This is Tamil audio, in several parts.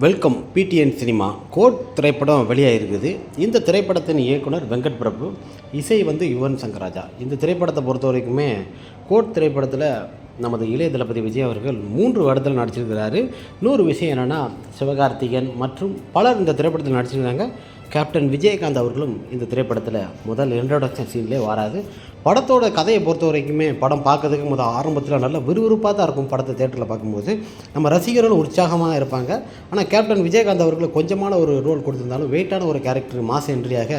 வெல்கம் பிடிஎன் சினிமா கோட் திரைப்படம் வெளியாகிருக்குது இந்த திரைப்படத்தின் இயக்குனர் வெங்கட் பிரபு இசை வந்து யுவன் சங்கர் ராஜா இந்த திரைப்படத்தை பொறுத்த வரைக்குமே கோட் திரைப்படத்தில் நமது இளைய தளபதி விஜய் அவர்கள் மூன்று வருடத்தில் நடிச்சிருக்கிறாரு. இன்னொரு விஷயம் என்னென்னா சிவகார்த்திகேயன் மற்றும் பலர் இந்த திரைப்படத்தில் நடிச்சிருக்காங்க. கேப்டன் விஜயகாந்த் அவர்களும் இந்த திரைப்படத்தில் முதல் இன்ட்ரோடக்ஷன் சீன்லேயே வராது படத்தோட கதையை பொறுத்த வரைக்குமே படம் பார்க்கறதுக்கு முதல் ஆரம்பத்தில் நல்ல விறுவிறுப்பாக தான் இருக்கும் படத்தை தேட்டரில் பார்க்கும்போது. நம்ம ரசிகர்களும் உற்சாகமாக இருப்பாங்க. ஆனால் கேப்டன் விஜயகாந்த் அவர்களுக்கு கொஞ்சமான ஒரு ரோல் கொடுத்துருந்தாலும் வெயிட்டான ஒரு கேரக்டர் மாச என்ட்ரியாக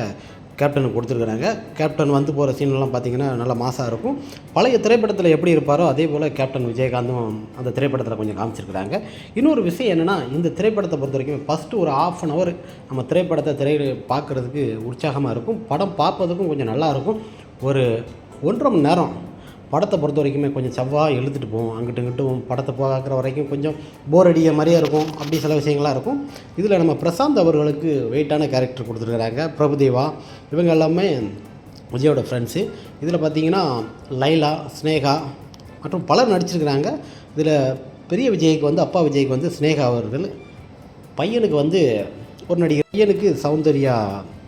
கேப்டனுக்கு கொடுத்துருக்குறாங்க. கேப்டன் வந்து போகிற சீன்லாம் பார்த்தீங்கன்னா நல்ல மாசாக இருக்கும். பழைய திரைப்படத்தில் எப்படி இருப்பாரோ அதே போல் கேப்டன் விஜயகாந்தும் அந்த திரைப்படத்தில் கொஞ்சம் காமிச்சிருக்கிறாங்க. இன்னொரு விஷயம் என்னென்னா இந்த திரைப்படத்தை பொறுத்த வரைக்கும் ஃபஸ்ட்டு ஒரு ஆஃப் அன் ஹவர் நம்ம திரைப்படத்தை திரை பார்க்குறதுக்கு உற்சாகமாக இருக்கும். படம் பார்ப்பதுக்கும் கொஞ்சம் நல்லா இருக்கும். ஒரு ஒன்றரை மணி நேரம் படத்தை பொறுத்த வரைக்குமே கொஞ்சம் செவ்வாய் இழுத்துட்டு போவோம். அங்கிட்டு இங்கிட்டும் படத்தை பார்க்குற வரைக்கும் கொஞ்சம் போர் அடிய மாதிரியே இருக்கும். அப்படி சில விஷயங்களாக இருக்கும். இதில் நம்ம பிரசாந்த் அவர்களுக்கு வெயிட்டான கேரக்டர் கொடுத்துருக்குறாங்க. பிரபுதேவா. இவங்க எல்லாமே விஜயோட ஃப்ரெண்ட்ஸு இதில் பார்த்தீங்கன்னா லைலா ஸ்னேகா மற்றும் பலர் நடிச்சிருக்கிறாங்க. இதில் பெரிய விஜய்க்கு வந்து அப்பா விஜய்க்கு வந்து ஸ்னேகா அவர்கள் பையனுக்கு வந்து ஒரு நடிகர். பையனுக்கு சௌந்தர்யா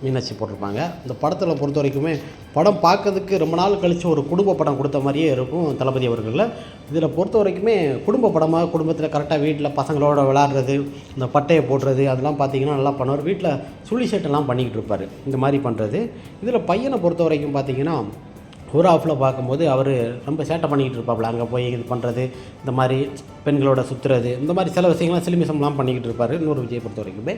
மீனாட்சி போட்டிருப்பாங்க. இந்த படத்தில் பொறுத்த வரைக்குமே படம் பார்க்கறதுக்கு ரொம்ப நாள் கழித்து ஒரு குடும்ப படம் கொடுத்த மாதிரியே இருக்கும் தளபதி அவர்களில். இதில் பொறுத்த வரைக்குமே குடும்ப படமாக குடும்பத்தில் கரெக்டாக வீட்டில் பசங்களோட விளாட்றது இந்த பட்டையை போடுறது அதெல்லாம் பார்த்தீங்கன்னா நல்லா பண்ணுவார். வீட்டில் சுழி செட்டெல்லாம் பண்ணிக்கிட்டு இருப்பார். இந்த மாதிரி பண்ணுறது இதில் பையனை பொறுத்த வரைக்கும் பார்த்தீங்கன்னா ஒரு ஆஃபில் பார்க்கும்போது அவர் ரொம்ப சேட்டை பண்ணிக்கிட்டு இருப்பாப்புல. அங்கே போய் இது பண்ணுறது இந்த மாதிரி பெண்களோட சுற்றுறது இந்த மாதிரி சில விஷயங்கள்லாம் சிலிமிசம்லாம் பண்ணிக்கிட்டு இருப்பார் இன்னொரு விஜய் பொறுத்த வரைக்குமே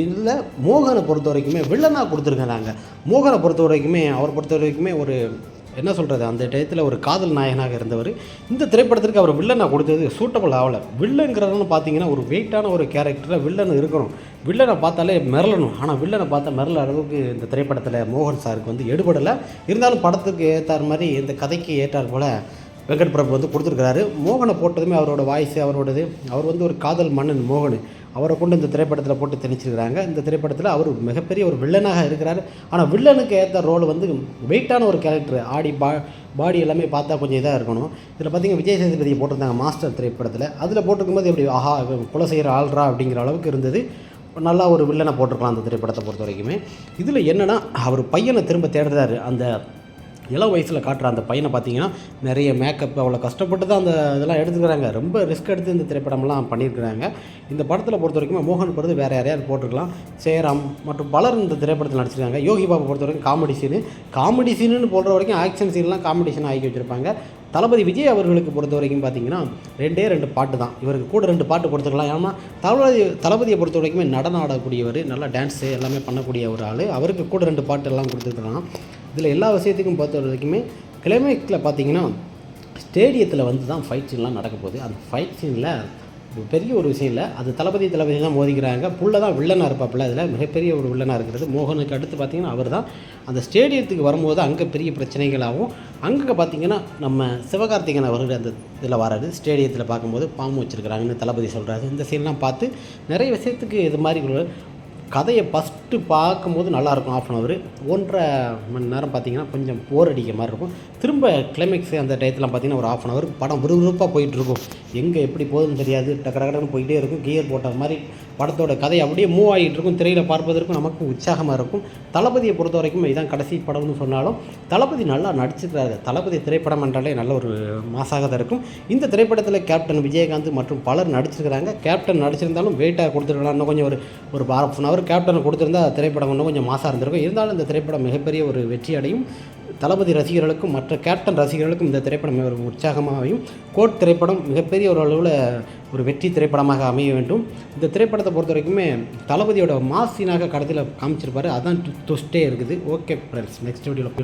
இதில் மோகனை பொறுத்த வரைக்குமே வில்லனாக கொடுத்துருக்காங்க மோகனை பொறுத்த வரைக்குமே அவர் பொறுத்த வரைக்குமே ஒரு என்ன சொல்கிறது அந்த டயத்தில் ஒரு காதல் நாயகனாக இருந்தவர். இந்த திரைப்படத்திற்கு அவர் வில்லனை கொடுத்தது சூட்டபிள் ஆகலை. வில்லனுங்கிறதுன்னு பார்த்தீங்கன்னா ஒரு வெயிட்டான ஒரு கேரக்டரில் வில்லன் இருக்கணும். வில்லனை பார்த்தாலே மிரளணும். ஆனால் வில்லனை பார்த்தா மிரள அளவுக்கு இந்த திரைப்படத்தில் மோகன் சாருக்கு வந்து எடுபடலை. இருந்தாலும் படத்துக்கு ஏற்றார் மாதிரி இந்த கதைக்கு ஏற்றார் போல் வெங்கட் பிரபு வந்து கொடுத்துருக்கிறாரு. மோகனை போட்டதுமே அவரோட வாய்ஸ் அவரோடது அவர் வந்து ஒரு காதல் மன்னன் மோகன். அவரை கொண்டு இந்த திரைப்படத்தில் போட்டு திணிச்சிருக்கிறாங்க. இந்த திரைப்படத்தில் அவர் மிகப்பெரிய ஒரு வில்லனாக இருக்கிறார். ஆனால் வில்லனுக்கு ஏற்ற ரோல் வந்து வெயிட்டான ஒரு கேரக்டர் ஆடி பா பாடி எல்லாமே பார்த்தா கொஞ்சம் இதாக இருக்கணும். இதில் பார்த்தீங்கன்னா விஜய் சேதுபதியை போட்டிருந்தாங்க மாஸ்டர் திரைப்படத்தில். அதில் போட்டிருக்கும்போது எப்படி ஆஹா கொலை செய்கிற ஆள்ரா? அப்படிங்கிற அளவுக்கு இருந்தது. நல்லா ஒரு வில்லனை போட்டிருக்கலாம் அந்த திரைப்படத்தை பொறுத்த வரைக்குமே. இதில் என்னென்னா அவர் பையனை திரும்ப தேடுறாரு. அந்த இள வயசில் காட்டுற அந்த பையனை பார்த்தீங்கன்னா நிறைய மேக்கப் அவ்வளோ கஷ்டப்பட்டு தான் அந்த இதெல்லாம் எடுத்துக்கிறாங்க. ரொம்ப ரிஸ்க் எடுத்து இந்த திரைப்படம்லாம் பண்ணியிருக்கிறாங்க. இந்த படத்தில் பொறுத்த வரைக்கும் மோகன் பொறுத்து வேறு யாரையாவது போட்டிருக்கலாம். சேராம் மற்றும் பலர் இந்த திரைப்படத்தில் நடிச்சிருக்காங்க. யோகி பாபு பொறுத்த வரைக்கும் காமெடி சீனு காமெடி சீனுன்னு போடுற வரைக்கும் ஆக்ஷன் சீன்லாம் காமெடிஷன் ஆக்கி வச்சுருப்பாங்க. தளபதி விஜய் அவர்களுக்கு பொறுத்த வரைக்கும் பார்த்தீங்கன்னா ரெண்டே ரெண்டு பாட்டு தான். இவருக்கு கூட ரெண்டு பாட்டு கொடுத்துக்கலாம் ஏன்னா தளபதி தளபதியை பொறுத்த வரைக்குமே நடனம் ஆடக்கூடியவர் நல்லா டான்ஸு எல்லாமே பண்ணக்கூடிய ஒரு ஆள். அவருக்கு கூட ரெண்டு பாட்டு எல்லாம் கொடுத்துருக்கலாம். இதில் எல்லா விஷயத்துக்கும் பொறுத்த வரைக்குமே கிளைமேக்ஸில் பார்த்தீங்கன்னா ஸ்டேடியத்தில் வந்து தான் ஃபைட் சீன்லாம் நடக்க போகுது. அந்த ஃபைட் சீனில் பெரிய ஒரு விஷயம் இல்லை. அது தளபதி தளபதி தான் மோதிக்கிறாங்க. புள்ள தான் வில்லனாக இருப்பாப்புல. அதில் மிகப்பெரிய ஒரு வில்லனாக இருக்கிறது. மோகனுக்கு அடுத்து பார்த்தீங்கன்னா அவர் தான் அந்த ஸ்டேடியத்துக்கு வரும்போது அங்கே பெரிய பிரச்சனைகளாகவும் அங்கே பார்த்தீங்கன்னா நம்ம சிவகார்த்திகன் அவர்கள் அந்த இதில் வராது ஸ்டேடியத்தில் பார்க்கும்போது பாம்பு வச்சுருக்கிறாங்கன்னு தளபதி சொல்கிறாரு இந்த சீன்லாம் பார்த்து நிறைய விஷயத்துக்கு இது மாதிரி ஒரு கதையை ஃபஸ்ட்டு பார்க்கும்போது நல்லாயிருக்கும் ஆஃப் அன் அவர் ஒன்றரை மணி நேரம் பார்த்தீங்கன்னா கொஞ்சம் போர் அடிக்க மாதிரி இருக்கும். திரும்ப கிளைமேக்ஸ் அந்த டயத்துலாம் பார்த்தீங்கன்னா ஒரு ஆஃப் அன் அவர் படம் விறுவிறுப்பாக போயிட்டுருக்கும். எங்கே எப்படி போகுதுன்னு தெரியாது. டக்கு டக்குன்னு போயிட்டே இருக்கும். கியர் போட்ட மாதிரி படத்தோட கதை அப்படியே மூவ் ஆகிட்டு இருக்கும் திரையில் பார்ப்பதற்கும் நமக்கு உற்சாகமாக இருக்கும். தளபதியை பொறுத்த வரைக்கும் இதுதான் கடைசி படம்னு சொன்னாலும் தளபதி நல்லா நடிச்சிருக்கிறாரு. தளபதி திரைப்படம் என்றாலே நல்ல ஒரு மாசாக தான் இருக்கும். இந்த திரைப்படத்தில் கேப்டன் விஜயகாந்த் மற்றும் பலர் நடிச்சிருக்கிறாங்க. கேப்டன் நடிச்சிருந்தாலும் வெயிட்டாக கொடுத்துருக்கலாம். இன்னும் கொஞ்சம் ஒரு ஒரு ஹாஃப் அன் ஹவர் கேப்டன் கொடுத்துருந்தா திரைப்படம் இன்னும் கொஞ்சம் மாசாக இருந்திருக்கும். இருந்தாலும் இந்த திரைப்படம் மிகப்பெரிய ஒரு வெற்றி அடையும் தளபதி ரசிகர்களுக்கும் மற்ற கேப்டன் ரசிகர்களுக்கும் இந்த திரைப்படம் ஒரு உற்சாகமாகவும் கோட் திரைப்படம் மிகப்பெரிய ஒரு அளவில் ஒரு வெற்றி திரைப்படமாக அமைய வேண்டும். இந்த திரைப்படத்தை பொறுத்த வரைக்குமே தளபதியோட மாசினாக கடத்தில் காமிச்சிருப்பார். அதான் ட்விஸ்டே இருக்குது. ஓகே ஃப்ரெண்ட்ஸ் நெக்ஸ்ட் வீடியோவில்